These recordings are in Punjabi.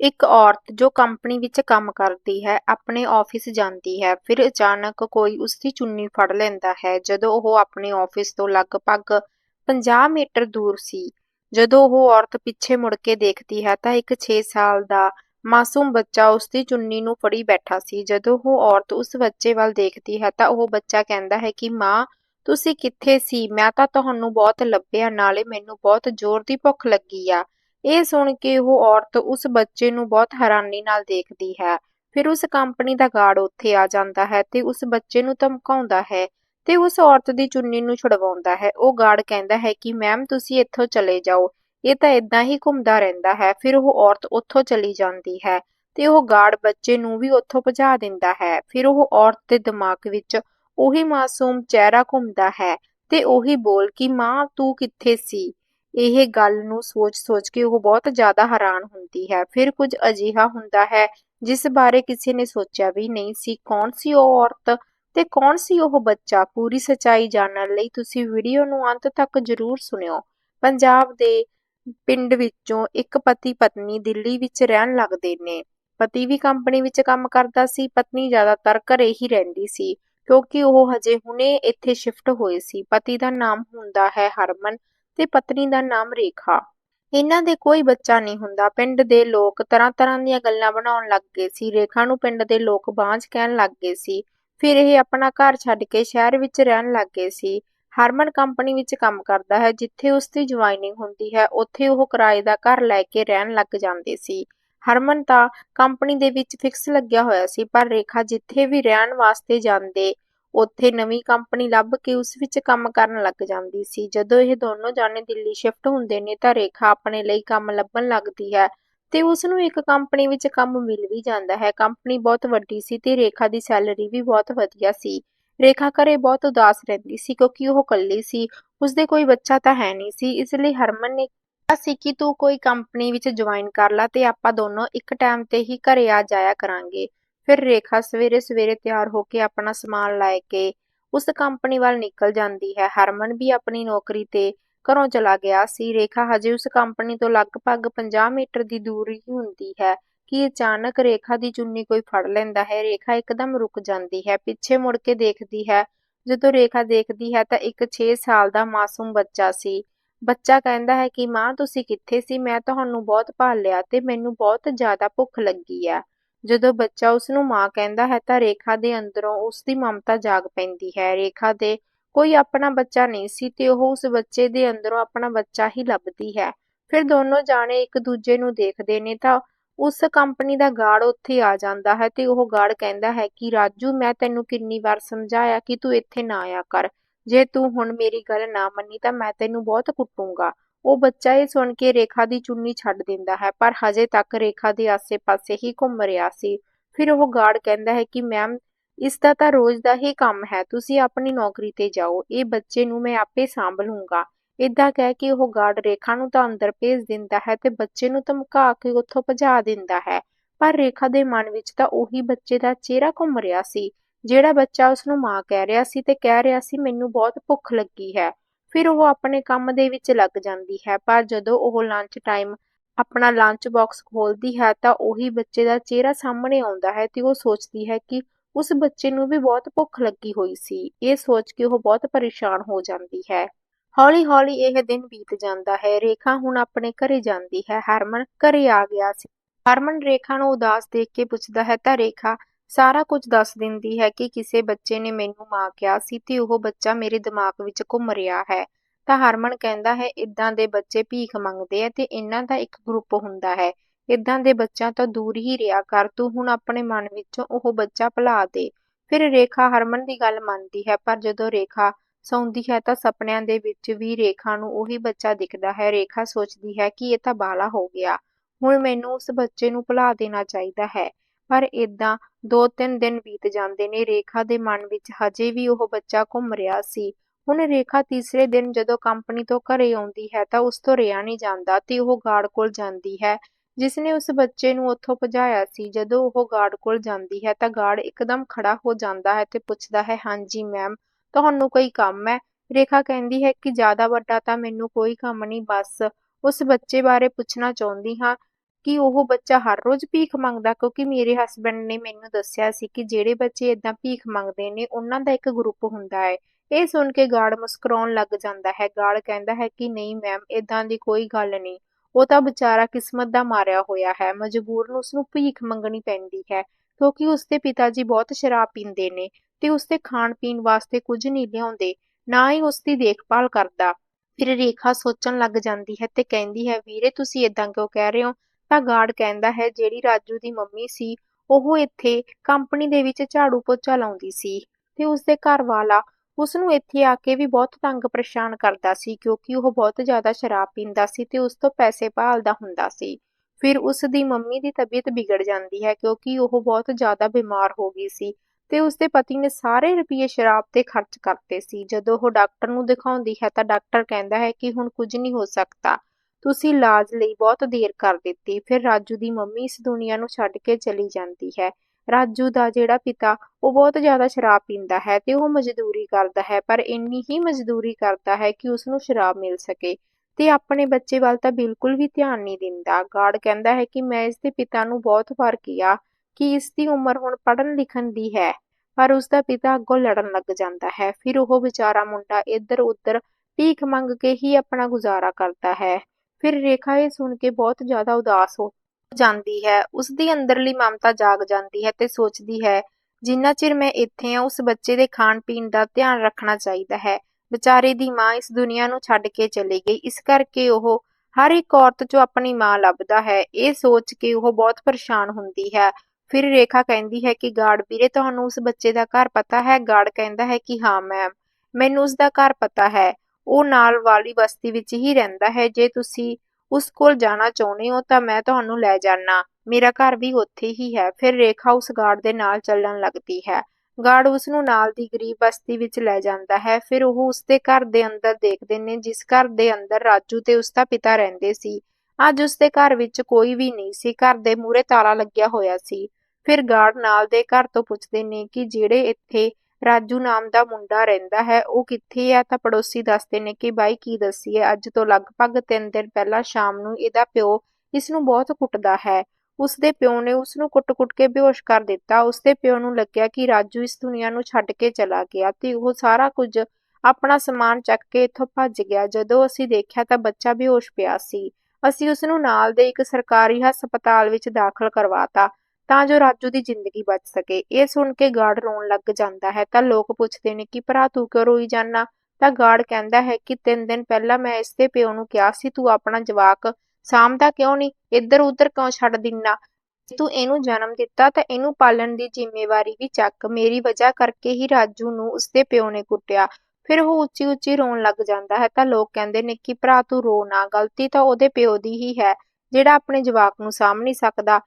ਇੱਕ ਔਰਤ ਜੋ ਕੰਪਨੀ ਵਿੱਚ ਕੰਮ ਕਰਦੀ ਹੈ, ਆਪਣੇ ਆਫਿਸ ਜਾਂਦੀ ਹੈ, ਫਿਰ ਅਚਾਨਕ ਕੋਈ ਉਸਦੀ ਚੁੰਨੀ ਫੜ ਲੈਂਦਾ ਹੈ। ਜਦੋਂ ਉਹ ਆਪਣੇ ਆਫਿਸ ਤੋਂ ਲਗਭਗ 50 ਮੀਟਰ ਦੂਰ ਸੀ, ਜਦੋਂ ਉਹ ਔਰਤ ਪਿੱਛੇ ਮੁੜ ਕੇ ਦੇਖਦੀ ਹੈ, ਤਾਂ ਇੱਕ 6 ਸਾਲ ਦਾ ਮਾਸੂਮ ਬੱਚਾ ਉਸਦੀ ਚੁੰਨੀ ਨੂੰ ਫੜੀ ਬੈਠਾ ਸੀ। ਜਦੋਂ ਉਹ ਔਰਤ ਉਸ ਬੱਚੇ ਵੱਲ ਦੇਖਦੀ ਹੈ, ਤਾਂ ਉਹ ਬੱਚਾ ਕਹਿੰਦਾ ਹੈ ਕਿ, ਮਾਂ, ਤੁਸੀਂ ਕਿੱਥੇ ਸੀ? ਮੈਂ ਤਾਂ ਤੁਹਾਨੂੰ ਬਹੁਤ ਲੱਭਿਆ, ਨਾਲੇ ਮੈਨੂੰ ਬਹੁਤ ਜ਼ੋਰ ਦੀ ਭੁੱਖ ਲੱਗੀ ਆ। ਇਹ ਸੁਣ ਕੇ ਉਹ ਔਰਤ ਉਸ ਬੱਚੇ ਨੂੰ ਬਹੁਤ ਹੈਰਾਨੀ ਨਾਲ ਦੇਖਦੀ ਹੈ। ਫਿਰ ਉਸ ਕੰਪਨੀ ਦਾ ਗਾਰਡ ਉੱਥੇ ਆ ਜਾਂਦਾ ਹੈ ਤੇ ਉਸ ਬੱਚੇ ਨੂੰ ਧਮਕਾਉਂਦਾ ਹੈ ਤੇ ਉਸ ਔਰਤ ਦੀ ਚੁੰਨੀ ਨੂੰ ਛੁਡਵਾਉਂਦਾ ਹੈ। ਉਹ ਗਾਰਡ ਕਹਿੰਦਾ ਹੈ ਕਿ, ਮੈਮ, ਤੁਸੀਂ ਇੱਥੋਂ ਚਲੇ ਜਾਓ। ਇਹ ਤਾਂ ਇਦਾਂ ਹੀ ਘੁੰਮਦਾ ਰਹਿੰਦਾ ਹੈ। ਫਿਰ ਉਹ ਔਰਤ ਉੱਥੋਂ ਚਲੀ ਜਾਂਦੀ ਹੈ ਤੇ ਉਹ ਗਾਰਡ ਬੱਚੇ ਨੂੰ ਵੀ ਉੱਥੋਂ ਭਜਾ ਦਿੰਦਾ ਹੈ। ਫਿਰ ਉਹ ਔਰਤ ਦੇ ਦਿਮਾਗ ਵਿੱਚ ਉਹੀ ਮਾਸੂਮ ਚਿਹਰਾ ਘੁੰਮਦਾ ਹੈ ਤੇ ਉਹੀ ਬੋਲ ਕਿ, ਮਾਂ, ਤੂੰ ਕਿੱਥੇ ਸੀ? ਇਹ ਗੱਲ ਨੂੰ ਸੋਚ-ਸੋਚ ਕੇ ਉਹ ਬਹੁਤ ਜ਼ਿਆਦਾ ਹੈਰਾਨ ਹੁੰਦੀ ਹੈ। ਫਿਰ ਕੁਝ ਅਜਿਹਾ ਹੁੰਦਾ ਹੈ ਜਿਸ ਬਾਰੇ ਕਿਸੇ ਨੇ ਸੋਚਿਆ ਵੀ ਨਹੀਂ ਸੀ। ਕੌਣ ਸੀ ਉਹ ਔਰਤ ਤੇ ਕੌਣ ਸੀ ਉਹ ਬੱਚਾ? ਪੂਰੀ ਸਚਾਈ ਜਾਣਨ ਲਈ ਤੁਸੀਂ ਵੀਡੀਓ ਨੂੰ ਅੰਤ ਤੱਕ ਜ਼ਰੂਰ ਸੁਣਿਓ। ਪੰਜਾਬ ਦੇ ਪਿੰਡ ਵਿੱਚੋਂ ਇੱਕ ਪਤੀ ਪਤਨੀ ਦਿੱਲੀ ਵਿੱਚ ਰਹਿਣ ਲੱਗਦੇ ਨੇ। ਪਤੀ ਵੀ ਕੰਪਨੀ ਵਿੱਚ ਕੰਮ ਕਰਦਾ ਸੀ, ਪਤਨੀ ਜ਼ਿਆਦਾਤਰ ਘਰੇ ਹੀ ਰਹਿੰਦੀ ਸੀ। ਕਿਉਂਕਿ ਉਹ ਹਜੇ ਹੁਣੇ ਇੱਥੇ ਸ਼ਿਫਟ ਹੋਏ ਸੀ। ਪਤੀ ਦਾ ਨਾਮ ਹੁੰਦਾ ਹੈ ਹਰਮਨ। ਤੇ ਪਤਨੀ ਦਾ ਨਾਮ ਰੇਖਾ। ਇਹਨਾਂ ਦੇ ਕੋਈ ਬੱਚਾ ਨਹੀਂ ਹੁੰਦਾ। ਪਿੰਡ ਦੇ ਲੋਕ ਤਰ੍ਹਾਂ ਤਰ੍ਹਾਂ ਦੀਆਂ ਗੱਲਾਂ ਬਣਾਉਣ ਲੱਗ ਗਏ ਸੀ। ਰੇਖਾ ਨੂੰ ਪਿੰਡ ਦੇ ਲੋਕ ਬਾਂਝ ਕਹਿਣ ਲੱਗ ਗਏ ਸੀ। ਫਿਰ ਇਹ ਆਪਣਾ ਘਰ ਛੱਡ ਕੇ ਸ਼ਹਿਰ ਵਿੱਚ ਰਹਿਣ ਲੱਗ ਗਏ ਸੀ। ਹਰਮਨ ਕੰਪਨੀ ਵਿੱਚ ਕੰਮ ਕਰਦਾ ਹੈ, ਜਿੱਥੇ ਉਸ ਦੀ ਜੁਆਇਨਿੰਗ ਹੁੰਦੀ ਹੈ। ਉੱਥੇ ਉਹ ਕਿਰਾਏ ਦਾ ਘਰ ਲੈ ਕੇ ਰਹਿਣ ਲੱਗ ਜਾਂਦੇ ਸੀ। ਹਰਮਨ ਤਾਂ ਕੰਪਨੀ ਦੇ ਵਿੱਚ ਫਿਕਸ ਲੱਗਿਆ ਹੋਇਆ ਸੀ, ਪਰ ਰੇਖਾ ਜਿੱਥੇ ਵੀ ਰਹਿਣ ਵਾਸਤੇ ਜਾਂਦੇ ਉੱਥੇ ਨਵੀਂ ਕੰਪਨੀ ਲੱਭ ਕੇ ਉਸ ਵਿੱਚ ਕੰਮ ਕਰਨ ਲੱਗ ਜਾਂਦੀ ਸੀ। ਜਦੋਂ ਇਹ ਦੋਨੋਂ ਜਾਣੇ ਦਿੱਲੀ ਸ਼ਿਫਟ ਹੁੰਦੇ ਨੇ ਤਾਂ ਰੇਖਾ ਆਪਣੇ ਲਈ ਕੰਮ ਲੱਭਣ ਲੱਗਦੀ ਹੈ ਤੇ ਉਸ ਨੂੰ ਇੱਕ ਕੰਪਨੀ ਵਿੱਚ ਕੰਮ ਮਿਲ ਵੀ ਜਾਂਦਾ ਹੈ। ਕੰਪਨੀ ਬਹੁਤ ਵੱਡੀ ਸੀ ਤੇ ਰੇਖਾ ਦੀ ਸੈਲਰੀ ਵੀ ਬਹੁਤ ਵਧੀਆ ਸੀ। ਰੇਖਾ ਘਰੇ ਬਹੁਤ ਉਦਾਸ ਰਹਿੰਦੀ ਸੀ ਕਿਉਂਕਿ ਉਹ ਇਕੱਲੀ ਸੀ। ਉਸਦੇ ਕੋਈ ਬੱਚਾ ਤਾਂ ਹੈ ਨਹੀਂ ਸੀ। ਇਸ ਲਈ ਹਰਮਨ ਨੇ ਕਿਹਾ ਸੀ ਕਿ ਤੂੰ ਕੋਈ ਕੰਪਨੀ ਵਿੱਚ ਜੁਆਇਨ ਕਰ ਲੈ ਤੇ ਆਪਾਂ ਦੋਨੋਂ ਇੱਕ ਟਾਈਮ ਤੇ ਹੀ ਘਰੇ ਆ ਜਾਇਆ ਕਰਾਂਗੇ। ਫਿਰ ਰੇਖਾ ਸਵੇਰੇ ਸਵੇਰੇ ਤਿਆਰ ਹੋ ਕੇ ਆਪਣਾ ਸਮਾਨ ਲੈ ਕੇ ਉਸ ਕੰਪਨੀ ਵੱਲ ਨਿਕਲ ਜਾਂਦੀ ਹੈ। ਹਰਮਨ ਵੀ ਆਪਣੀ ਨੌਕਰੀ ਤੇ ਘਰੋਂ ਚਲਾ ਗਿਆ ਸੀ। ਰੇਖਾ ਹਜੇ ਉਸ ਕੰਪਨੀ ਤੋਂ ਲਗਭਗ 50 ਮੀਟਰ ਦੀ ਦੂਰੀ ਹੁੰਦੀ ਹੈ ਕਿ ਅਚਾਨਕ ਰੇਖਾ ਦੀ ਚੁੰਨੀ ਕੋਈ ਫੜ ਲੈਂਦਾ ਹੈ। ਰੇਖਾ ਇੱਕਦਮ ਰੁਕ ਜਾਂਦੀ ਹੈ। ਪਿੱਛੇ ਮੁੜ ਕੇ ਦੇਖਦੀ ਹੈ। ਜਦੋਂ ਰੇਖਾ ਦੇਖਦੀ ਹੈ ਤਾਂ ਇੱਕ 6 ਸਾਲ ਦਾ ਮਾਸੂਮ ਬੱਚਾ ਸੀ। ਬੱਚਾ ਕਹਿੰਦਾ ਹੈ ਕਿ, ਮਾਂ, ਤੁਸੀਂ ਕਿੱਥੇ ਸੀ? ਮੈਂ ਤੁਹਾਨੂੰ ਬਹੁਤ ਭਾਲ ਲਿਆ ਤੇ ਮੈਨੂੰ ਬਹੁਤ ਜ਼ਿਆਦਾ ਭੁੱਖ ਲੱਗੀ ਹੈ। ਜਦੋਂ ਬੱਚਾ ਉਸ ਨੂੰ ਮਾਂ ਕਹਿੰਦਾ ਹੈ ਤਾਂ ਰੇਖਾ ਦੇ ਅੰਦਰੋਂ ਉਸ ਦੀ ਮਮਤਾ ਜਾਗ ਪੈਂਦੀ ਹੈ। ਰੇਖਾ ਦੇ ਕੋਈ ਆਪਣਾ ਬੱਚਾ ਨਹੀਂ ਸੀ ਤੇ ਉਹ ਉਸ ਬੱਚੇ ਦੇ ਅੰਦਰੋਂ ਆਪਣਾ ਬੱਚਾ ਹੀ ਲੱਭਦੀ ਹੈ। ਫਿਰ ਦੋਨੋਂ ਜਾਣੇ ਇੱਕ ਦੂਜੇ ਨੂੰ ਦੇਖਦੇ ਨੇ ਤਾਂ ਉਸ ਕੰਪਨੀ ਦਾ ਗਾਰਡ ਉੱਥੇ ਆ ਜਾਂਦਾ ਹੈ ਤੇ ਉਹ ਗਾਰਡ ਕਹਿੰਦਾ ਹੈ ਕਿ, ਰਾਜੂ, ਮੈਂ ਤੈਨੂੰ ਕਿੰਨੀ ਵਾਰ ਸਮਝਾਇਆ ਕਿ ਤੂੰ ਇੱਥੇ ਨਾ ਆਇਆ ਕਰ। ਜੇ ਤੂੰ ਹੁਣ ਮੇਰੀ ਗੱਲ ਨਾ ਮੰਨੀ ਤਾਂ ਮੈਂ ਤੈਨੂੰ ਬਹੁਤ ਕੁੱਟੂੰਗਾ। ਉਹ ਬੱਚਾ ਇਹ ਸੁਣ ਕੇ ਰੇਖਾ ਦੀ ਚੁੰਨੀ ਛੱਡ ਦਿੰਦਾ ਹੈ, ਪਰ ਹਜੇ ਤੱਕ ਰੇਖਾ ਦੇ ਆਸੇ-ਪਾਸੇ ਹੀ ਘੁੰਮ ਰਿਹਾ ਸੀ। ਫਿਰ ਉਹ ਗਾਰਡ ਕਹਿੰਦਾ ਹੈ ਕਿ, ਮੈਮ, ਇਸ ਦਾ ਤਾਂ ਰੋਜ਼ ਦਾ ਹੀ ਕੰਮ ਹੈ, ਤੁਸੀਂ ਆਪਣੀ ਨੌਕਰੀ ਤੇ ਜਾਓ, ਇਹ ਬੱਚੇ ਨੂੰ ਮੈਂ ਆਪੇ ਸਾਂਭ ਲੂੰਗਾ ਇਦਾਂ ਕਹਿ ਕੇ ਉਹ ਗਾਰਡ ਰੇਖਾ ਨੂੰ ਤਾਂ ਅੰਦਰ ਭੇਜ ਦਿੰਦਾ ਹੈ ਤੇ ਬੱਚੇ ਨੂੰ ਧਮਕਾ ਕੇ ਉੱਥੋਂ ਭਜਾ ਦਿੰਦਾ ਹੈ। ਪਰ ਰੇਖਾ ਦੇ ਮਨ ਵਿੱਚ ਤਾਂ ਉਹੀ ਬੱਚੇ ਦਾ ਚਿਹਰਾ ਘੁੰਮ ਰਿਹਾ ਸੀ, ਜਿਹੜਾ ਬੱਚਾ ਉਸ ਨੂੰ ਮਾਂ ਕਹਿ ਰਿਹਾ ਸੀ ਤੇ ਕਹਿ ਰਿਹਾ ਸੀ, ਮੈਨੂੰ ਬਹੁਤ ਭੁੱਖ ਲੱਗੀ ਹੈ। ਫਿਰ ਉਹ ਆਪਣੇ ਕੰਮ ਦੇ ਵਿੱਚ ਲੱਗ ਜਾਂਦੀ ਹੈ। ਪਰ ਜਦੋਂ ਉਹ ਲੰਚ ਟਾਈਮ ਆਪਣਾ ਲੰਚ ਬਾਕਸ ਖੋਲਦੀ ਹੈ ਤਾਂ ਉਹੀ ਬੱਚੇ ਦਾ ਚਿਹਰਾ ਸਾਹਮਣੇ ਆਉਂਦਾ ਹੈ ਤੇ ਉਹ ਸੋਚਦੀ ਹੈ ਕਿ ਉਸ ਬੱਚੇ ਨੂੰ ਵੀ ਬਹੁਤ ਭੁੱਖ ਲੱਗੀ ਹੋਈ ਸੀ। ਇਹ ਸੋਚ ਕੇ ਉਹ ਬਹੁਤ ਪਰੇਸ਼ਾਨ ਹੋ ਜਾਂਦੀ ਹੈ। ਹੌਲੀ-ਹੌਲੀ ਇਹ ਦਿਨ ਬੀਤ ਜਾਂਦਾ ਹੈ। ਰੇਖਾ ਹੁਣ ਆਪਣੇ ਘਰੇ ਜਾਂਦੀ ਹੈ। ਹਰਮਨ ਘਰੇ ਆ ਗਿਆ ਸੀ। ਹਰਮਨ ਰੇਖਾ ਨੂੰ ਉਦਾਸ ਦੇਖ ਕੇ ਪੁੱਛਦਾ ਹੈ, ਤਾਂ ਰੇਖਾ ਸਾਰਾ ਕੁਝ ਦੱਸ ਦਿੰਦੀ ਹੈ ਕਿ ਕਿਸੇ ਬੱਚੇ ਨੇ ਮੈਨੂੰ ਮਾਂ ਕਿਹਾ ਸੀ ਤੇ ਉਹ ਬੱਚਾ ਮੇਰੇ ਦਿਮਾਗ ਵਿੱਚ ਘੁੰਮ ਰਿਹਾ ਹੈ। ਤਾਂ ਹਰਮਨ ਕਹਿੰਦਾ ਹੈ ਇਦਾਂ ਦੇ ਬੱਚੇ ਭੀਖ ਮੰਗਦੇ ਆ ਤੇ ਇਹਨਾਂ ਦਾ ਇੱਕ ਗਰੁੱਪ ਹੁੰਦਾ ਹੈ। ਇਦਾਂ ਦੇ ਬੱਚਿਆਂ ਤੋਂ ਦੂਰ ਹੀ ਰਿਹਾ ਕਰ, ਤੂੰ ਹੁਣ ਆਪਣੇ ਮਨ ਵਿੱਚੋਂ ਉਹ ਬੱਚਾ ਭੁਲਾ ਦੇ। ਫਿਰ ਰੇਖਾ ਹਰਮਨ ਦੀ ਗੱਲ ਮੰਨਦੀ ਹੈ, ਪਰ ਜਦੋਂ ਰੇਖਾ ਸੌਂਦੀ ਹੈ ਤਾਂ ਸੁਪਨਿਆਂ ਦੇ ਵਿੱਚ ਵੀ ਰੇਖਾ ਨੂੰ ਉਹੀ ਬੱਚਾ ਦਿਖਦਾ ਹੈ। ਰੇਖਾ ਸੋਚਦੀ ਹੈ ਕਿ ਇਹ ਤਾਂ ਬਾਲਾ ਹੋ ਗਿਆ। ਹੁਣ ਮੈਨੂੰ ਉਸ ਬੱਚੇ ਨੂੰ ਭੁਲਾ ਦੇਣਾ ਚਾਹੀਦਾ ਹੈ। ਪਰ ਏਦਾਂ ਦੋ ਤਿੰਨ ਦਿਨ ਬੀਤ ਜਾਂਦੇ ਨੇ, ਰੇਖਾ ਦੇ ਮਨ ਵਿੱਚ ਹਜੇ ਵੀ ਉਹ ਬੱਚਾ ਘੁੰਮ ਰਿਹਾ ਸੀ। ਹੁਣ ਰੇਖਾ ਤੀਸਰੇ ਦਿਨ ਜਦੋਂ ਕੰਪਨੀ ਤੋਂ ਘਰੇ ਆਉਂਦੀ ਹੈ ਤਾਂ ਉਸ ਤੋਂ ਰਿਹਾ ਨਹੀਂ ਜਾਂਦਾ ਤੇ ਉਹ ਗਾਰਡ ਕੋਲ ਜਾਂਦੀ ਹੈ, ਜਿਸ ਨੇ ਉਸ ਬੱਚੇ ਨੂੰ ਉੱਥੋਂ ਭਜਾਇਆ ਸੀ। ਜਦੋਂ ਉਹ ਗਾਰਡ ਕੋਲ ਜਾਂਦੀ ਹੈ ਤਾਂ ਗਾਰਡ ਇੱਕਦਮ ਖੜਾ ਹੋ ਜਾਂਦਾ ਹੈ ਤੇ ਪੁੱਛਦਾ ਹੈ, ਹਾਂਜੀ ਮੈਮ, ਤੁਹਾਨੂੰ ਕੋਈ ਕੰਮ ਹੈ? ਰੇਖਾ ਕਹਿੰਦੀ ਹੈ ਕਿ, ਜ਼ਿਆਦਾ ਵੱਡਾ ਤਾਂ ਮੈਨੂੰ ਕੋਈ ਕੰਮ ਨਹੀਂ, ਬਸ ਉਸ ਬੱਚੇ ਬਾਰੇ ਪੁੱਛਣਾ ਚਾਹੁੰਦੀ ਹਾਂ ਕਿ ਉਹ ਬੱਚਾ ਹਰ ਰੋਜ਼ ਭੀਖ ਮੰਗਦਾ, ਕਿਉਂਕਿ ਮੇਰੇ ਹਸਬੰਡ ਨੇ ਮੈਨੂੰ ਦੱਸਿਆ ਸੀ ਕਿ ਜਿਹੜੇ ਬੱਚੇ ਇਦਾਂ ਭੀਖ ਮੰਗਦੇ ਨੇ, ਉਹਨਾਂ ਦਾ ਇੱਕ ਗਰੁੱਪ ਹੁੰਦਾ ਹੈ। ਇਹ ਸੁਣ ਕੇ ਗਾਰਡ ਮੁਸਕਰਾਉਣ ਲੱਗ ਜਾਂਦਾ ਹੈ। ਗਾਰਡ ਕਹਿੰਦਾ ਹੈ ਕਿ ਨਹੀਂ ਮੈਮ ਇਦਾਂ ਦੀ ਕੋਈ ਗੱਲ ਨਹੀਂ। ਉਹ ਤਾਂ ਵਿਚਾਰਾ ਕਿਸਮਤ ਦਾ ਮਾਰਿਆ ਹੋਇਆ ਹੈ। ਮਜਬੂਰ ਨੂੰ ਉਸਨੂੰ ਭੀਖ ਮੰਗਣੀ ਪੈਂਦੀ ਹੈ, ਕਿਉਂਕਿ ਉਸਦੇ ਪਿਤਾ ਜੀ ਬਹੁਤ ਸ਼ਰਾਬ ਪੀਂਦੇ ਨੇ ਤੇ ਉਸਦੇ ਖਾਣ ਪੀਣ ਵਾਸਤੇ ਕੁਝ ਨਹੀਂ ਲਿਆਉਂਦੇ, ਨਾ ਹੀ ਉਸਦੀ ਦੇਖਭਾਲ ਕਰਦਾ। ਫਿਰ ਰੇਖਾ ਸੋਚਣ ਲੱਗ ਜਾਂਦੀ ਹੈ ਤੇ ਕਹਿੰਦੀ ਹੈ, ਵੀਰੇ, ਤੁਸੀਂ ਇਦਾਂ ਕਿਉਂ ਕਹਿ ਰਹੇ ਹੋ? ਤਾਂ ਗਾਰਡ ਕਹਿੰਦਾ ਹੈ, ਜਿਹੜੀ ਰਾਜੂ ਦੀ ਮੰਮੀ ਸੀ, ਉਹ ਇੱਥੇ ਕੰਪਨੀ ਦੇ ਵਿੱਚ ਝਾੜੂ ਪੋਚਾ ਲਾਉਂਦੀ ਸੀ ਤੇ ਉਸਦੇ ਘਰ ਵਾਲਾ ਉਸ ਨੂੰ ਇੱਥੇ ਆ ਕੇ ਵੀ ਬਹੁਤ ਤੰਗ ਪਰੇਸ਼ਾਨ ਕਰਦਾ ਸੀ ਕਿਉਂਕਿ ਉਹ ਬਹੁਤ ਜ਼ਿਆਦਾ ਸ਼ਰਾਬ ਪੀਂਦਾ ਸੀ ਤੇ ਉਸ ਤੋਂ ਪੈਸੇ ਭਾਲਦਾ ਹੁੰਦਾ ਸੀ। ਫਿਰ ਉਸ ਦੀ ਮੰਮੀ ਦੀ ਤਬੀਅਤ ਵਿਗੜ ਜਾਂਦੀ ਹੈ ਕਿਉਂਕਿ ਉਹ ਬਹੁਤ ਜ਼ਿਆਦਾ ਬਿਮਾਰ ਹੋ ਗਈ ਸੀ ਤੇ ਉਸਦੇ ਪਤੀ ਨੇ ਸਾਰੇ ਰੁਪਏ ਸ਼ਰਾਬ ਤੇ ਖਰਚ ਕਰਤੇ ਸੀ। ਜਦੋਂ ਉਹ ਡਾਕਟਰ ਨੂੰ ਦਿਖਾਉਂਦੀ ਹੈ ਤਾਂ ਡਾਕਟਰ ਕਹਿੰਦਾ ਹੈ ਕਿ ਹੁਣ ਕੁਝ ਨਹੀਂ ਹੋ ਸਕਦਾ। ਤੁਸੀਂ ਇਲਾਜ ਲਈ ਬਹੁਤ ਦੇਰ ਕਰ ਦਿੱਤੀ, ਫਿਰ ਰਾਜੂ ਦੀ ਮੰਮੀ ਇਸ ਦੁਨੀਆ ਨੂੰ ਛੱਡ ਕੇ ਚਲੀ ਜਾਂਦੀ ਹੈ। ਰਾਜੂ ਦਾ ਜਿਹੜਾ ਪਿਤਾ, ਉਹ ਬਹੁਤ ਜ਼ਿਆਦਾ ਸ਼ਰਾਬ ਪੀਂਦਾ ਹੈ ਤੇ ਉਹ ਮਜ਼ਦੂਰੀ ਕਰਦਾ ਹੈ, ਪਰ ਇੰਨੀ ਹੀ ਮਜ਼ਦੂਰੀ ਕਰਦਾ ਹੈ ਕਿ ਉਸ ਨੂੰ ਸ਼ਰਾਬ ਮਿਲ ਸਕੇ। ਤੇ ਆਪਣੇ ਬੱਚੇ ਵੱਲ ਤਾਂ ਬਿਲਕੁਲ ਵੀ ਧਿਆਨ ਨਹੀਂ ਦਿੰਦਾ। ਗਾਰਡ ਕਹਿੰਦਾ ਹੈ ਕਿ ਮੈਂ ਇਸ ਦੇ ਪਿਤਾ ਨੂੰ ਬਹੁਤ ਵਾਰ ਕਿਹਾ ਕਿ ਇਸ ਦੀ ਉਮਰ ਹੁਣ ਪੜ੍ਹਨ ਲਿਖਣ ਦੀ ਹੈ, ਪਰ ਉਸ ਦਾ ਪਿਤਾ ਅੱਗੋਂ ਲੜਨ ਲੱਗ ਜਾਂਦਾ ਹੈ। ਫਿਰ ਉਹ ਵਿਚਾਰਾ ਮੁੰਡਾ ਇੱਧਰ ਉੱਧਰ ਭੀਖ ਮੰਗ ਕੇ ਹੀ ਆਪਣਾ ਗੁਜ਼ਾਰਾ ਕਰਦਾ ਹੈ। ਫਿਰ ਰੇਖਾ ਇਹ ਸੁਣ ਕੇ ਬਹੁਤ ਜ਼ਿਆਦਾ ਉਦਾਸ ਹੋ ਜਾਂਦੀ ਹੈ। ਉਸ ਦੀ ਅੰਦਰਲੀ ਮਮਤਾ ਜਾਗ ਜਾਂਦੀ ਹੈ ਤੇ ਸੋਚਦੀ ਹੈ, ਜਿੰਨਾ ਚਿਰ ਮੈਂ ਇੱਥੇ ਆ ਉਸ ਬੱਚੇ ਦੇ ਖਾਣ ਪੀਣ ਦਾ ਧਿਆਨ ਰੱਖਣਾ ਚਾਹੀਦਾ ਹੈ। ਵਿਚਾਰੇ ਦੀ ਮਾਂ ਇਸ ਦੁਨੀਆ ਨੂੰ ਛੱਡ ਕੇ ਚਲੀ ਗਈ। ਇਸ ਕਰਕੇ ਉਹ ਹਰ ਇੱਕ ਔਰਤ 'ਚੋਂ ਆਪਣੀ ਮਾਂ ਲੱਭਦਾ ਹੈ। ਇਹ ਸੋਚ ਕੇ ਉਹ ਬਹੁਤ ਪਰੇਸ਼ਾਨ ਹੁੰਦੀ ਹੈ। ਫਿਰ ਰੇਖਾ ਕਹਿੰਦੀ ਹੈ ਕਿ ਗਾਰਡ ਵੀਰੇ, ਤੁਹਾਨੂੰ ਉਸ ਬੱਚੇ ਦਾ ਘਰ ਪਤਾ ਹੈ? ਗਾਰਡ ਕਹਿੰਦਾ ਹੈ ਕਿ, ਹਾਂ ਮੈਮ ਮੈਨੂੰ ਉਸ ਦਾ ਘਰ ਪਤਾ ਹੈ। ਉਹ ਨਾਲ ਵਾਲੀ ਬਸਤੀ ਵਿੱਚ ਹੀ ਰਹਿੰਦਾ ਹੈ। ਜੇ ਤੁਸੀਂ ਉਸ ਕੋਲ ਜਾਣਾ ਚਾਹੁੰਦੇ ਹੋ ਤਾਂ ਮੈਂ ਤੁਹਾਨੂੰ ਲੈ ਜਾਣਾ ਮੇਰਾ ਘਰ ਵੀ ਉੱਥੇ ਹੀ ਹੈ। ਫਿਰ ਰੇਖਾ ਉਸ ਗਾਰਡ ਦੇ ਨਾਲ ਚੱਲਣ ਲੱਗਦੀ ਹੈ। ਗਾਰਡ ਉਸ ਨੂੰ ਨਾਲ ਦੀ ਗਰੀਬ ਬਸਤੀ ਵਿੱਚ ਲੈ ਜਾਂਦਾ ਹੈ। ਫਿਰ ਉਹ ਉਸ ਦੇ ਘਰ ਦੇ ਅੰਦਰ ਦੇਖਦੇ ਨੇ, ਜਿਸ ਘਰ ਦੇ ਅੰਦਰ ਰਾਜੂ ਤੇ ਉਸ ਦਾ ਪਿਤਾ ਰਹਿੰਦੇ ਸੀ। ਅੱਜ ਉਸ ਦੇ ਘਰ ਵਿੱਚ ਕੋਈ ਵੀ ਨਹੀਂ ਸੀ। ਘਰ ਦੇ ਮੂਹਰੇ ਤਾਲਾ ਲੱਗਿਆ ਹੋਇਆ ਸੀ। ਫਿਰ ਗਾਰਡ ਨਾਲ ਦੇ ਘਰ ਤੋਂ ਪੁੱਛਦੇ ਨੇ ਕਿ ਜਿਹੜੇ ਇੱਥੇ ਰਾਜੂ ਨਾਮ ਦਾ ਮੁੰਡਾ ਰਹਿੰਦਾ ਹੈ। ਉਹ ਕਿੱਥੇ ਆ ਤਾਂ ਪੜੋਸੀ ਦੱਸਦੇ ਨੇ ਕਿ ਬਾਈ ਕੀ ਦੱਸੀਏ, ਅੱਜ ਤੋਂ ਲਗਭਗ 3 ਦਿਨ ਪਹਿਲਾਂ ਸ਼ਾਮ ਨੂੰ ਇਹਦਾ ਪਿਓ ਇਸ ਨੂੰ ਬਹੁਤ ਕੁੱਟਦਾ ਹੈ। ਉਸ ਦੇ ਪਿਓ ਨੇ ਉਸ ਨੂੰ ਕੁੱਟ-ਕੁੱਟ ਕੇ ਬੇਹੋਸ਼ ਕਰ ਦਿੱਤਾ। ਉਸ ਦੇ ਪਿਓ ਨੂੰ ਲੱਗਿਆ ਕਿ ਰਾਜੂ ਇਸ ਦੁਨੀਆ ਨੂੰ ਛੱਡ ਕੇ ਚਲਾ ਗਿਆ ਤੇ ਉਹ ਸਾਰਾ ਕੁਝ ਆਪਣਾ ਸਮਾਨ ਚੱਕ ਕੇ ਇੱਥੋਂ ਭੱਜ ਗਿਆ। ਜਦੋਂ ਅਸੀਂ ਦੇਖਿਆ ਤਾਂ ਬੱਚਾ ਬੇਹੋਸ਼ ਪਿਆ ਸੀ। ਅਸੀਂ ਉਸ ਨੂੰ ਨਾਲ ਦੇ ਇੱਕ ਸਰਕਾਰੀ ਹਸਪਤਾਲ ਵਿੱਚ ਦਾਖਲ ਕਰਵਾਤਾ। ਤਾਂ ਜੋ ਰਾਜੂ ਦੀ ਜ਼ਿੰਦਗੀ ਬਚ ਸਕੇ। ਇਹ ਸੁਣ ਕੇ ਗਾਰਡ ਰੋਣ ਲੱਗ ਜਾਂਦਾ ਹੈ, ਤਾਂ ਲੋਕ ਪੁੱਛਦੇ ਨੇ ਕਿ, ਭਰਾ, ਤੂੰ ਕਿਉਂ ਰੋਈ ਜਾਂਦਾ? ਤਾਂ ਗਾਰਡ ਕਹਿੰਦਾ ਹੈ ਕਿ, ਤਿੰਨ ਦਿਨ ਪਹਿਲਾਂ ਮੈਂ ਇਸ ਦੇ ਪਿਓ ਨੂੰ ਕਿਹਾ ਸੀ, ਤੂੰ ਆਪਣਾ ਜਵਾਕ ਸਾਂਭਦਾ ਕਿਉਂ ਨਹੀਂ? ਇੱਧਰ ਉੱਧਰ ਕਿਉਂ ਛੱਡ ਦਿੰਨਾ? ਤੂੰ ਇਹਨੂੰ ਜਨਮ ਦਿੱਤਾ, ਤਾਂ ਇਹਨੂੰ ਪਾਲਣ ਦੀ ਜ਼ਿੰਮੇਵਾਰੀ ਵੀ ਚੱਕ। ਮੇਰੀ ਵਜ੍ਹਾ ਕਰਕੇ ਹੀ ਰਾਜੂ ਨੂੰ ਉਸਦੇ ਪਿਓ ਨੇ ਕੁੱਟਿਆ। ਫਿਰ ਉਹ ਉੱਚੀ ਉੱਚੀ ਰੋਣ ਲੱਗ ਜਾਂਦਾ ਹੈ, ਤਾਂ ਲੋਕ ਕਹਿੰਦੇ ਨੇ ਕਿ, ਭਰਾ, ਤੂੰ ਰੋ ਨਾ, ਗਲਤੀ ਤਾਂ ਉਹਦੇ ਪਿਓ ਦੀ ਹੀ ਹੈ, ਜਿਹੜਾ ਆਪਣੇ ਜਵਾਕ ਨੂੰ ਸਾਂਭ ਨਹੀਂ ਸਕਦਾ।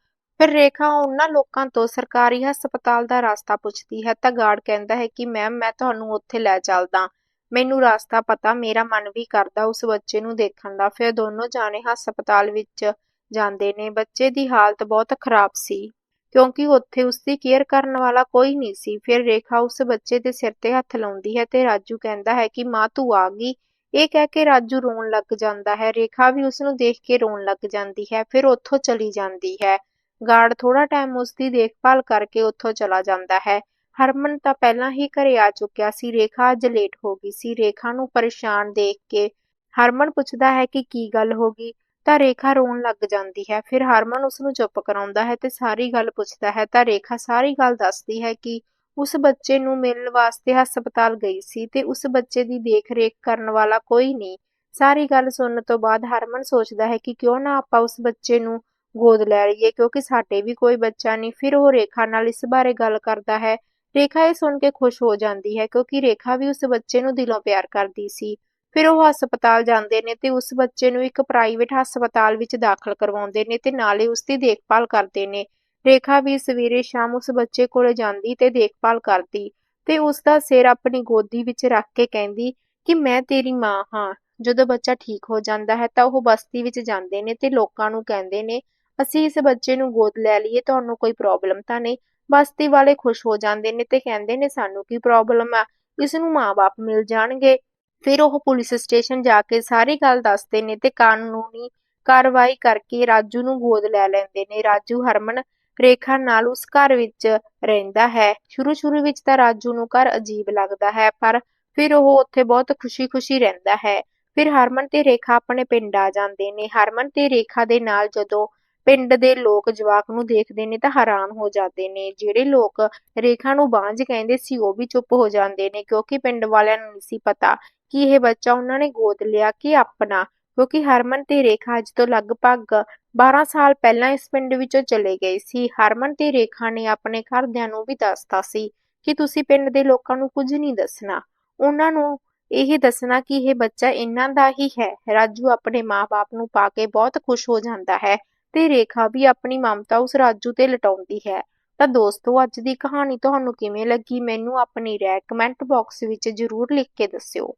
ਫਿਰ ਰੇਖਾ ਉਹਨਾਂ ਲੋਕਾਂ ਤੋਂ ਸਰਕਾਰੀ ਹਸਪਤਾਲ ਦਾ ਰਸਤਾ ਪੁੱਛਦੀ ਹੈ ਤਾਂ ਗਾਰਡ ਕਹਿੰਦਾ ਹੈ ਕਿ ਮੈਮ, ਮੈਂ ਤੁਹਾਨੂੰ ਉੱਥੇ ਲੈ ਚੱਲਦਾ। ਮੈਨੂੰ ਰਸਤਾ ਪਤਾ, ਮੇਰਾ ਮਨ ਵੀ ਕਰਦਾ ਉਸ ਬੱਚੇ ਨੂੰ ਦੇਖਣ ਦਾ। ਫਿਰ ਦੋਨੋਂ ਜਾਣੇ ਹਸਪਤਾਲ ਵਿੱਚ ਜਾਂਦੇ ਨੇ। ਬੱਚੇ ਦੀ ਹਾਲਤ ਬਹੁਤ ਖਰਾਬ ਸੀ, ਕਿਉਂਕਿ ਉੱਥੇ ਉਸ ਦੀ ਕੇਅਰ ਕਰਨ ਵਾਲਾ ਕੋਈ ਨਹੀਂ ਸੀ। ਫਿਰ ਰੇਖਾ ਉਸ ਬੱਚੇ ਦੇ ਸਿਰ ਤੇ ਹੱਥ ਲਾਉਂਦੀ ਹੈ ਤੇ ਰਾਜੂ ਕਹਿੰਦਾ ਹੈ ਕਿ, ਮਾਂ, ਤੂੰ ਆ ਗਈ। ਇਹ ਕਹਿ ਕੇ ਰਾਜੂ ਰੋਣ ਲੱਗ ਜਾਂਦਾ ਹੈ। ਰੇਖਾ ਵੀ ਉਸ ਨੂੰ ਦੇਖ ਕੇ ਰੋਣ ਲੱਗ ਜਾਂਦੀ ਹੈ, ਫਿਰ ਉੱਥੋਂ ਚਲੀ ਜਾਂਦੀ ਹੈ। ਗਾਰਡ ਥੋੜਾ ਟਾਈਮ ਉਸ ਦੀ ਦੇਖਭਾਲ ਕਰਕੇ ਉੱਥੋਂ ਚਲਾ ਜਾਂਦਾ ਹੈ। ਹਰਮਨ ਤਾਂ ਪਹਿਲਾਂ ਹੀ ਘਰੇ ਆ ਚੁੱਕਿਆ ਸੀ। ਰੇਖਾ ਅੱਜ ਲੇਟ ਹੋ ਗਈ ਸੀ। ਰੇਖਾ ਨੂੰ ਪਰੇਸ਼ਾਨ ਦੇਖ ਕੇ ਹਰਮਨ ਪੁੱਛਦਾ ਹੈ ਕਿ ਕੀ ਗੱਲ ਹੋ ਗਈ? ਤਾਂ ਰੇਖਾ ਰੋਣ ਲੱਗ ਜਾਂਦੀ ਹੈ। ਫਿਰ ਹਰਮਨ ਉਸ ਨੂੰ ਚੁੱਪ ਕਰਾਉਂਦਾ ਹੈ ਤੇ ਸਾਰੀ ਗੱਲ ਪੁੱਛਦਾ ਹੈ। ਤਾਂ ਰੇਖਾ ਸਾਰੀ ਗੱਲ ਦੱਸਦੀ ਹੈ ਕਿ ਉਸ ਬੱਚੇ ਨੂੰ ਮਿਲਣ ਵਾਸਤੇ ਹਸਪਤਾਲ ਗਈ ਸੀ ਤੇ ਉਸ ਬੱਚੇ ਦੀ ਦੇਖ-ਰੇਖ ਕਰਨ ਵਾਲਾ ਕੋਈ ਨਹੀਂ। ਸਾਰੀ ਗੱਲ ਸੁਣਨ ਤੋਂ ਬਾਅਦ ਹਰਮਨ ਸੋਚਦਾ ਹੈ ਕਿ ਕਿਉਂ ਨਾ ਆਪਾਂ ਉਸ ਬੱਚੇ ਨੂੰ ਗੋਦ ਲੈ ਲਈਏ, ਕਿਉਂਕਿ ਸਾਡੇ ਵੀ ਕੋਈ ਬੱਚਾ ਨਹੀਂ। ਫਿਰ ਉਹ ਰੇਖਾ ਨਾਲ ਇਸ ਬਾਰੇ ਗੱਲ ਕਰਦਾ ਹੈ। ਰੇਖਾ ਇਹ ਸੁਣ ਕੇ ਖੁਸ਼ ਹੋ ਜਾਂਦੀ ਹੈ, ਕਿਉਂਕਿ ਰੇਖਾ ਵੀ ਉਸ ਬੱਚੇ ਨੂੰ ਦਿਲੋਂ ਪਿਆਰ ਕਰਦੀ ਸੀ। ਫਿਰ ਉਹ ਹਸਪਤਾਲ ਜਾਂਦੇ ਨੇ ਤੇ ਉਸ ਬੱਚੇ ਨੂੰ ਇੱਕ ਪ੍ਰਾਈਵੇਟ ਹਸਪਤਾਲ ਵਿੱਚ ਦਾਖਲ ਕਰਵਾਉਂਦੇ ਨੇ ਤੇ ਨਾਲੇ ਉਸ ਦੀ ਦੇਖਭਾਲ ਕਰਦੇ ਨੇ। ਰੇਖਾ ਵੀ ਸਵੇਰੇ ਸ਼ਾਮ ਉਸ ਬੱਚੇ ਕੋਲ ਜਾਂਦੀ ਤੇ ਦੇਖਭਾਲ ਕਰਦੀ ਤੇ ਉਸ ਦਾ ਸਿਰ ਆਪਣੀ ਗੋਦੀ ਵਿੱਚ ਰੱਖ ਕੇ ਕਹਿੰਦੀ ਕਿ ਮੈਂ ਤੇਰੀ ਮਾਂ ਹਾਂ। ਜਦੋਂ ਬੱਚਾ ਠੀਕ ਹੋ ਜਾਂਦਾ ਹੈ ਤਾਂ ਉਹ ਬਸਤੀ ਵਿੱਚ ਜਾਂਦੇ ਨੇ ਤੇ ਲੋਕਾਂ ਨੂੰ ਕਹਿੰਦੇ ਨੇ ਅਸੀਂ ਇਸ ਬੱਚੇ ਨੂੰ ਗੋਦ ਲੈ ਲਈਏ, ਤੁਹਾਨੂੰ ਕੋਈ ਪ੍ਰੋਬਲਮ ਤਾਂ ਨਹੀਂ। ਬਸਤੀ ਵਾਲੇ ਖੁਸ਼ ਹੋ ਜਾਂਦੇ ਨੇ ਤੇ ਕਹਿੰਦੇ ਨੇ ਸਾਨੂੰ ਕੀ ਪ੍ਰੋਬਲਮ ਆ? ਇਸ ਨੂੰ ਮਾਂ-ਬਾਪ ਮਿਲ ਜਾਣਗੇ। ਫਿਰ ਉਹ ਪੁਲਿਸ ਸਟੇਸ਼ਨ ਜਾ ਕੇ ਸਾਰੀ ਗੱਲ ਦੱਸਦੇ ਨੇ ਤੇ ਕਾਨੂੰਨੀ ਕਾਰਵਾਈ ਕਰਕੇ ਰਾਜੂ ਨੂੰ ਗੋਦ ਲੈ ਲੈਂਦੇ ਨੇ। ਰਾਜੂ ਹਰਮਨ ਰੇਖਾ ਨਾਲ ਉਸ ਘਰ ਵਿੱਚ ਰਹਿੰਦਾ ਹੈ। ਸ਼ੁਰੂ ਸ਼ੁਰੂ ਵਿੱਚ ਤਾਂ ਰਾਜੂ ਨੂੰ ਘਰ ਅਜੀਬ ਲੱਗਦਾ ਹੈ, ਪਰ ਫਿਰ ਉਹ ਉੱਥੇ ਬਹੁਤ ਖੁਸ਼ੀ-ਖੁਸ਼ੀ ਰਹਿੰਦਾ ਹੈ। ਫਿਰ ਹਰਮਨ ਤੇ ਰੇਖਾ ਆਪਣੇ ਪਿੰਡ ਆ ਜਾਂਦੇ ਨੇ। ਹਰਮਨ ਤੇ ਰੇਖਾ ਦੇ ਨਾਲ ਜਦੋਂ ਪਿੰਡ ਦੇ ਲੋਕ ਜਵਾਕ ਨੂੰ ਦੇਖਦੇ ਨੇ ਤਾਂ ਹੈਰਾਨ ਹੋ ਜਾਂਦੇ ਨੇ। ਜਿਹੜੇ ਲੋਕ ਰੇਖਾ ਨੂੰ ਬਾਂਝ ਕਹਿੰਦੇ ਸੀ ਉਹ ਵੀ ਚੁੱਪ ਹੋ ਜਾਂਦੇ ਨੇ ਕਿਉਂਕਿ ਪਿੰਡ ਵਾਲਿਆਂ ਨੂੰ ਨਹੀਂ ਸੀ ਪਤਾ ਕਿ ਇਹ ਬੱਚਾ ਉਹਨਾਂ ਨੇ ਗੋਦ ਲਿਆ ਕਿ ਆਪਣਾ। ਕਿਉਂਕਿ ਹਰਮਨ ਤੇ ਰੇਖਾ ਅੱਜ ਤੋਂ ਲਗਭਗ 12 ਸਾਲ ਪਹਿਲਾਂ ਇਸ ਪਿੰਡ ਵਿੱਚੋਂ ਚਲੇ ਗਏ ਸੀ। ਹਰਮਨ ਤੇ ਰੇਖਾ ਨੇ ਆਪਣੇ ਘਰਦਿਆਂ ਨੂੰ ਵੀ ਦੱਸਤਾ ਸੀ ਕਿ ਤੁਸੀਂ ਪਿੰਡ ਦੇ ਲੋਕਾਂ ਨੂੰ ਕੁਝ ਨਹੀਂ ਦੱਸਣਾ। ਉਹਨਾਂ ਨੂੰ ਇਹ ਦੱਸਣਾ ਕਿ ਇਹ ਬੱਚਾ ਇਹਨਾਂ ਦਾ ਹੀ ਹੈ। ਰਾਜੂ ਆਪਣੇ ਮਾਪੇ ਨੂੰ ਪਾ ਕੇ ਬਹੁਤ ਖੁਸ਼ ਹੋ ਜਾਂਦਾ ਹੈ। ਤੇ ਰੇਖਾ ਵੀ ਆਪਣੀ ਮਮਤਾ ਉਸ ਰਾਜੂ ਤੇ ਲਟਾਉਂਦੀ ਹੈ। ਤਾਂ ਦੋਸਤੋ, ਅੱਜ ਦੀ ਕਹਾਣੀ ਤੁਹਾਨੂੰ ਕਿਵੇਂ ਲੱਗੀ? ਮੈਨੂੰ ਆਪਣੀ ਰਾਏ ਕਮੈਂਟ ਬਾਕਸ ਵਿੱਚ ਜ਼ਰੂਰ ਲਿਖ ਕੇ ਦੱਸਿਓ।